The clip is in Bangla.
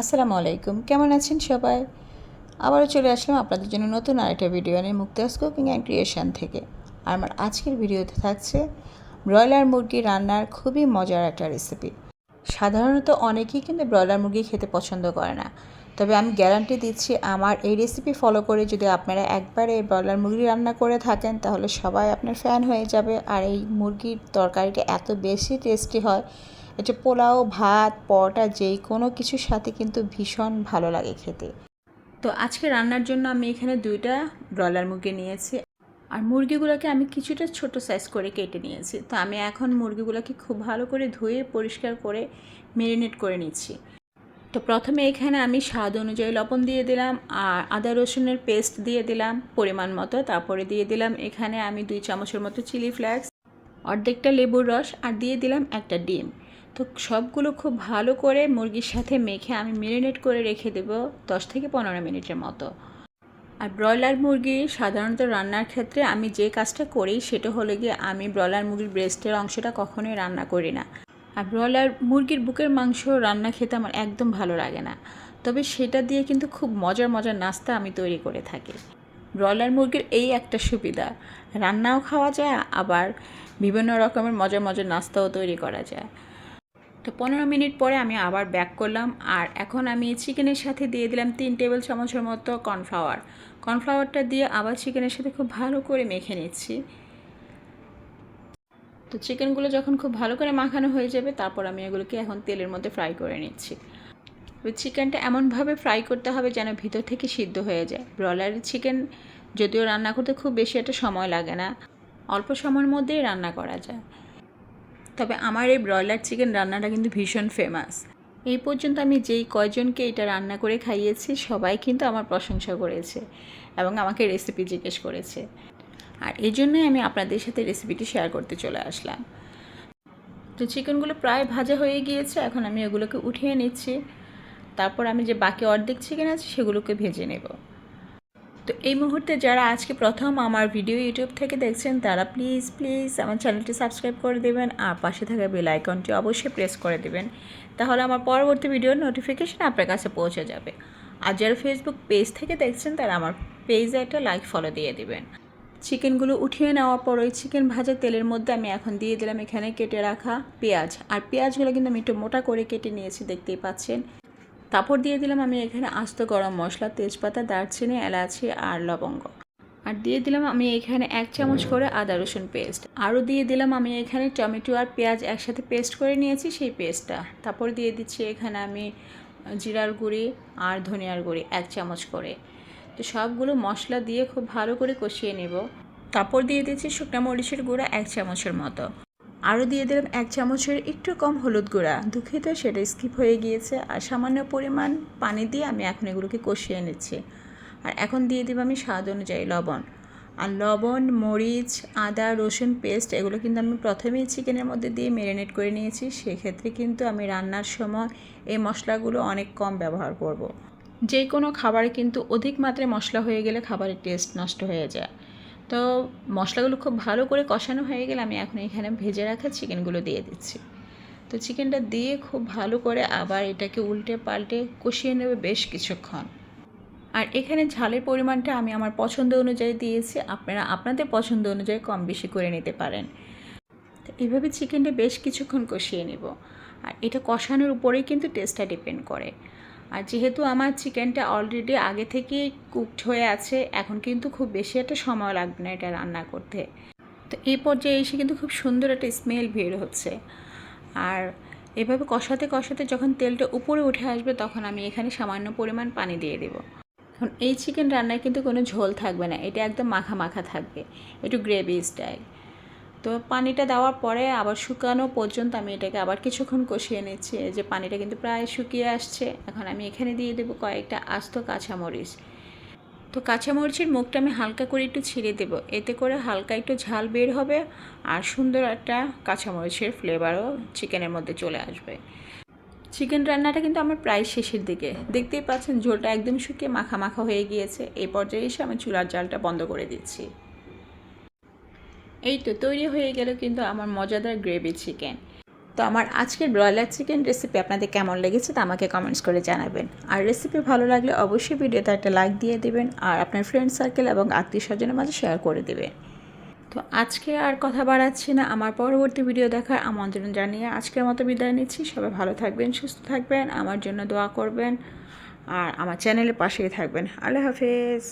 আসসালামু আলাইকুম। কেমন আছেন সবাই? আবারও চলে আসলাম আপনাদের জন্য নতুন আরেকটা ভিডিও নিয়ে মুক্তাস কুকিং অ্যান্ড ক্রিয়েশন থেকে। আর আমার আজকের ভিডিওতে থাকছে ব্রয়লার মুরগি রান্নার খুবই মজার একটা রেসিপি সাধারণত অনেকেই কিন্তু ব্রয়লার মুরগি খেতে পছন্দ করে না। তবে আমি গ্যারান্টি দিচ্ছি আমার এই রেসিপি ফলো করে যদি আপনারা একবারে ব্রয়লার মুরগি রান্না করে থাকেন, তাহলে সবাই আপনার ফ্যান হয়ে যাবে। আর এই মুরগির তরকারিটা এত বেশি টেস্টি হয় এটা পোলাও, ভাত, পরোটা যেই কোনো কিছুর সাথে কিন্তু ভীষণ ভালো লাগে খেতে। তো আজকে রান্নার জন্য আমি এখানে দুইটা ব্রয়লার মুরগি নিয়েছি। আর মুরগিগুলোকে আমি কিছুটা ছোট সাইজ করে কেটে নিয়েছি। তো আমি এখন মুরগিগুলোকে খুব ভালো করে ধুয়ে, পরিষ্কার করে মেরিনেট করে নিচ্ছি। তো প্রথমে এখানে আমি স্বাদ অনুযায়ী লবণ দিয়ে দিলাম, আর আদা রসুনের পেস্ট দিয়ে দিলাম পরিমাণ মতো। তারপরে দিয়ে দিলাম এখানে আমি দুই চামচের মতো চিলি ফ্লেক্স অর্ধেকটা লেবুর রস, আর দিয়ে দিলাম একটা ডিম। তো সবগুলো খুব ভালো করে মুরগির সাথে মেখে আমি মেরিনেট করে রেখে দেবো দশ থেকে পনেরো মিনিটের মতো। আর ব্রয়লার মুরগি সাধারণত রান্নার ক্ষেত্রে আমি যে কাজটা করি সেটা হলো গিয়ে আমি ব্রয়লার মুরগির ব্রেস্টের অংশটা কখনোই রান্না করি না। আর ব্রয়লার মুরগির বুকের মাংস রান্না খেতে আমার একদম ভালো লাগে না। তবে সেটা দিয়ে কিন্তু খুব মজার মজার নাস্তা আমি তৈরি করে থাকি। ব্রয়লার মুরগির এই একটা সুবিধা, রান্নাও খাওয়া যায়, আবার বিভিন্ন রকমের মজার মজার নাস্তাও তৈরি করা যায়। তো পনেরো মিনিট পরে আমি আবার ব্যাক করলাম। আর এখন আমি চিকেনের সাথে দিয়ে দিলাম তিন টেবিল চামচের মতো কর্নফ্লাওয়ার। কর্নফ্লাওয়ারটা দিয়ে আবার চিকেনের সাথে খুব ভালো করে মেখে নিচ্ছি। তো চিকেনগুলো যখন খুব ভালো করে মাখানো হয়ে যাবে, তারপর আমি এগুলোকে এখন তেলের মধ্যে ফ্রাই করে নিচ্ছি। চিকেনটা এমনভাবে ফ্রাই করতে হবে যেন ভিতর থেকে সিদ্ধ হয়ে যায়। ব্রয়লারের চিকেন যদিও রান্না করতে খুব বেশি একটা সময় লাগে না, অল্প সময়ের মধ্যেই রান্না করা যায়। তবে আমার এই ব্রয়লার চিকেন রান্নাটা কিন্তু ভীষণ ফেমাস এই পর্যন্ত আমি যেই কয়জনকে এটা রান্না করে খাইয়েছি, সবাই কিন্তু আমার প্রশংসা করেছে এবং আমাকে রেসিপি জিজ্ঞেস করেছে। আর এই জন্যই আমি আপনাদের সাথে রেসিপিটি শেয়ার করতে চলে আসলাম। তো চিকেনগুলো প্রায় ভাজা হয়ে গিয়েছে, এখন আমি এগুলোকে উঠিয়ে নিচ্ছি। তারপর আমি যে বাকি অর্ধেক চিকেন আছে, সেগুলোকে ভেজে নেব। তো এই মুহূর্তে যারা আজকে প্রথম আমার ভিডিও ইউটিউব থেকে দেখছেন, তারা প্লিজ প্লিজ আমার চ্যানেলটি সাবস্ক্রাইব করে দেবেন আর পাশে থাকা বেল আইকনটি অবশ্যই প্রেস করে দেবেন। তাহলে আমার পরবর্তী ভিডিওর নোটিফিকেশান আপনার কাছে পৌঁছে যাবে। আর যারা ফেসবুক পেজ থেকে দেখছেন, তারা আমার পেজে একটা লাইক ফলো দিয়ে দেবেন। চিকেনগুলো উঠিয়ে নেওয়ার পর ওই চিকেন ভাজা তেলের মধ্যে আমি এখন দিয়ে দিলাম এখানে কেটে রাখা পেঁয়াজ। আর পেঁয়াজগুলো কিন্তু আমি একটু মোটা করে কেটে নিয়েছি, দেখতেই পাচ্ছেন। তারপর দিয়ে দিলাম আমি এখানে আস্ত গরম মশলা, তেজপাতা, দারচিনি, এলাচি আর লবঙ্গ। আর দিয়ে দিলাম আমি এখানে এক চামচ করে আদা রসুন পেস্ট। আরও দিয়ে দিলাম আমি এখানে টমেটো আর পেঁয়াজ একসাথে পেস্ট করে নিয়েছি সেই পেস্টটা। তারপর দিয়ে দিচ্ছি এখানে আমি জিরার গুঁড়ি আর ধনিয়ার গুঁড়ি এক চামচ করে। তো সবগুলো মশলা দিয়ে খুব ভালো করে কষিয়ে নেব। তারপর দিয়ে দিচ্ছি শুকনো মরিচের গুঁড়া এক চামচের মতো। আরও দিয়ে দিলাম এক চামচের একটু কম হলুদ গুঁড়া। দুঃখিত, সেটা স্কিপ হয়ে গিয়েছে। আর সামান্য পরিমাণ পানি দিয়ে আমি এখন এগুলোকে কষিয়ে নিচ্ছি। আর এখন দিয়ে দেবো আমি স্বাদ অনুযায়ী লবণ। আর লবণ, মরিচ, আদা, রসুন পেস্ট এগুলো কিন্তু আমি প্রথমেই চিকেনের মধ্যে দিয়ে ম্যারিনেট করে নিয়েছি। সেক্ষেত্রে কিন্তু আমি রান্নার সময় এই মশলাগুলো অনেক কম ব্যবহার করব। যে কোনো খাবারে কিন্তু অধিক মাত্রায় মশলা হয়ে গেলে খাবারের টেস্ট নষ্ট হয়ে যায়। তো মশলাগুলো খুব ভালো করে কষানো হয়ে গেলে আমি এখন এখানে ভেজে রাখা চিকেনগুলো দিয়ে দিচ্ছি। তো চিকেনটা দিয়ে খুব ভালো করে আবার এটাকে উল্টে পাল্টে কষিয়ে নেবে বেশ কিছুক্ষণ। আর এখানে ঝালের পরিমাণটা আমি আমার পছন্দ অনুযায়ী দিয়েছি, আপনারা আপনাদের পছন্দ অনুযায়ী কম বেশি করে নিতে পারেন। তো এইভাবে চিকেনটা বেশ কিছুক্ষণ কষিয়ে নেব। আর এটা কষানোর উপরেই কিন্তু টেস্টটা ডিপেন্ড করে। আর যেহেতু আমার চিকেনটা অলরেডি আগে থেকেই কুকড হয়ে আছে, এখন কিন্তু খুব বেশি একটা সময় লাগবে না এটা রান্না করতে। তো এই পর্যায়ে এসে কিন্তু খুব সুন্দর একটা স্মেল বের হচ্ছে। আর এভাবে কষাতে কষাতে যখন তেলটা উপরে উঠে আসবে, তখন আমি এখানে সামান্য পরিমাণ পানি দিয়ে দেবো। এখন এই চিকেন রান্নায় কিন্তু কোনো ঝোল থাকবে না, এটা একদম মাখা মাখা থাকবে। একটু গ্রেভি স্টাইল তো পানিটা দেওয়ার পরে আবার শুকানো পর্যন্ত আমি এটাকে আবার কিছুক্ষণ কষিয়ে নিচ্ছি। যে পানিটা কিন্তু প্রায় শুকিয়ে আসছে। এখন আমি এখানে দিয়ে দেবো কয়েকটা আস্ত কাঁচামরিচ। তো কাঁচামরিচের মুখটা আমি হালকা করে একটু ছিঁড়ে দেবো। এতে করে হালকা একটু ঝাল বের হবে আর সুন্দর একটা কাঁচামরিচের ফ্লেভারও চিকেনের মধ্যে চলে আসবে। চিকেন রান্নাটা কিন্তু আমার প্রায় শেষের দিকে। দেখতেই পাচ্ছেন ঝোলটা একদম শুকিয়ে মাখা মাখা হয়ে গিয়েছে। এই পর্যায়ে এসে আমি চুলার জালটা বন্ধ করে দিচ্ছি। এই তো তৈরি হয়ে গেল কিন্তু আমার মজাদার গ্রেভি চিকেন। তো আমার আজকের ব্রয়লার চিকেন রেসিপি আপনাদের কেমন লেগেছে তা আমাকে কমেন্টস করে জানাবেন। আর রেসিপি ভালো লাগলে অবশ্যই ভিডিওতে একটা লাইক দিয়ে দিবেন আর আপনার ফ্রেন্ড সার্কেল এবং আত্মীয় স্বজনের মাঝে শেয়ার করে দেবেন। তো আজকে আর কথা বাড়াচ্ছি না, আমার পরবর্তী ভিডিও দেখার আমন্ত্রণ জানিয়ে আজকের মতো বিদায় নিচ্ছি। সবাই ভালো থাকবেন, সুস্থ থাকবেন, আমার জন্য দোয়া করবেন আর আমার চ্যানেলের পাশেই থাকবেন। আল্লাহ হাফেজ।